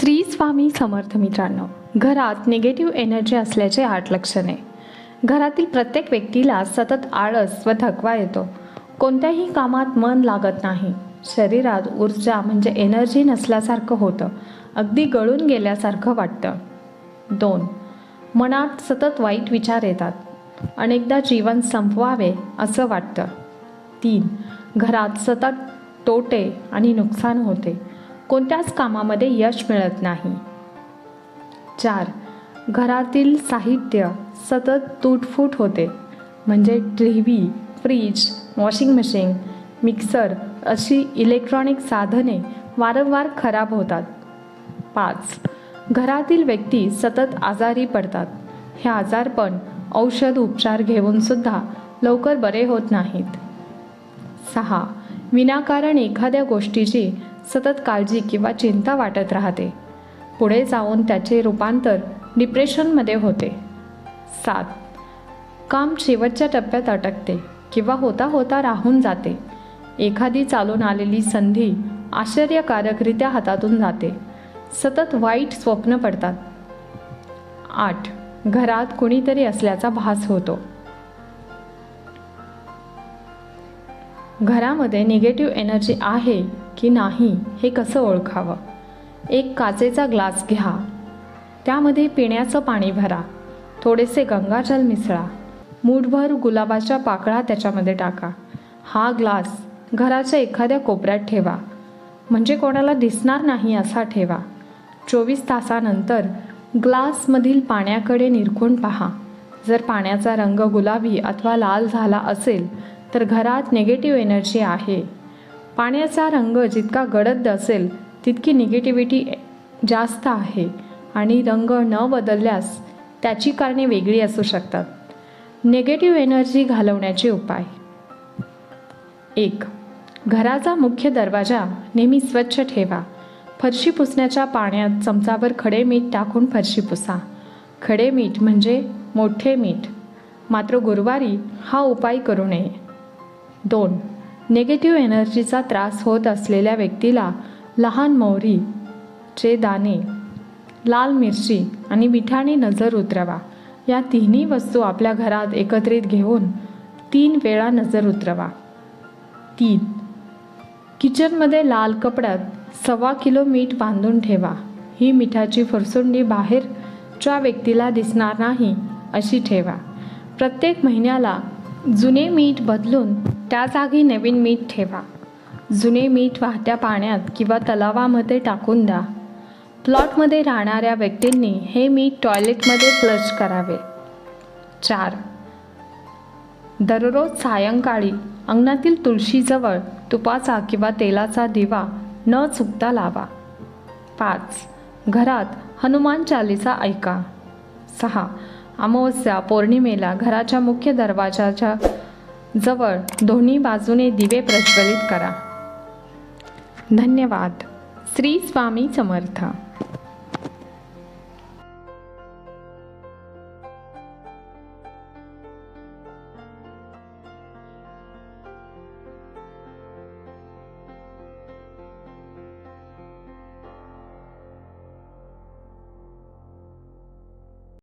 श्री स्वामी समर्थ मित्रांनो घरात negative energy असल्याचे आठ लक्षणे. घरातील प्रत्येक व्यक्तीला सतत आळस व थकवा येतो. कोणत्याही कामात मन लागत नाही. शरीरात ऊर्जा म्हणजे एनर्जी नसल्यासारखं होतं. अगदी गळून गेल्यासारखं वाटतं. दोन मनात सतत वाईट विचार येतात. अनेकदा जीवन संपवावे असं वाटतं. तीन घरात सतत तोटे आणि नुकसान होते. कोणत्याच कामामध्ये यश मिळत नाही. चार घरातील साहित्य सतत तुटफूट होते. म्हणजे T V fridge washing machine mixer अशी इलेक्ट्रॉनिक साधने वारंवार खराब होतात. पाच घरातील व्यक्ती सतत आजारी पडतात. हे आजारपण औषध उपचार घेऊन सुद्धा लवकर बरे होत नाहीत. सहा विनाकारण एखाद्या गोष्टीची सतत काळजी किंवा चिंता वाटत राहते. पुढे जाऊन त्याचे रूपांतर डिप्रेशनमध्ये होते. सात. काम शेवटच्या टप्प्यात अटकते किंवा होता होता राहून जाते. एखादी चालून आलेली संधी आश्चर्यकारकरित्या हातातून जाते. सतत वाईट स्वप्न पडतात. आठ. घरात कुणीतरी असल्याचा भास होतो. घरामध्ये निगेटिव्ह एनर्जी आहे की नाही हे कसं ओळखावं? एक काचेचा ग्लास घ्या. त्यामध्ये पिण्याचं पाणी भरा. थोडेसे गंगाजल मिसळा. मूठभर गुलाबाच्या पाकळा त्याच्यामध्ये टाका. हा ग्लास घराच्या एखाद्या कोपऱ्यात ठेवा. म्हणजे कोणाला दिसणार नाही असा ठेवा. चोवीस तासानंतर ग्लासमधील पाण्याकडे निरखून पहा. जर पाण्याचा रंग गुलाबी अथवा लाल झाला असेल तर घरात निगेटिव्ह एनर्जी आहे. पाण्याचा रंग जितका गडद असेल तितकी निगेटिव्हिटी जास्त आहे. आणि रंग न बदलल्यास त्याची कारणे वेगळी असू शकतात. निगेटिव्ह एनर्जी घालवण्याचे उपाय. एक घराचा मुख्य दरवाजा नेहमी स्वच्छ ठेवा. फरशी पुसण्याच्या पाण्यात चमचाभर खडे मीठ टाकून फरशी पुसा. खडे मीठ म्हणजे मोठे मीठ. मात्र गुरुवारी हा उपाय करू नये. दोन. निगेटिव्ह एनर्जीचा त्रास होत असलेल्या व्यक्तीला लहान मोहरीचे दाणे लाल मिरची आणि मिठाने नजर उतरवा. या तिन्ही वस्तू आपल्या घरात एकत्रित घेऊन तीन वेळा नजर उतरवा. तीन. किचनमध्ये लाल कपड्यात सव्वा किलो मीठ बांधून ठेवा. ही मिठाची फरसुंडी बाहेरच्या व्यक्तीला दिसणार नाही अशी ठेवा. प्रत्येक महिन्याला जुने मीठ बदलून त्या जागी नवीन मीठ ठेवा. जुने मीठ वाहत्या पाण्यात किंवा तलावामध्ये टाकून द्या. प्लॉटमध्ये राहणाऱ्या व्यक्तींनी हे मीठ टॉयलेटमध्ये फ्लश करावे. चार. दररोज सायंकाळी अंगणातील तुळशीजवळ तुपाचा किंवा तेलाचा दिवा न चुकता लावा. पाच. घरात हनुमान चालीसा ऐका. सहा. अमावस्या पौर्णिमेला घराच्या मुख्य दरवाजाच्या जवळ दोन्ही बाजूने दिवे प्रज्वलित करा. धन्यवाद. श्री स्वामी समर्थ.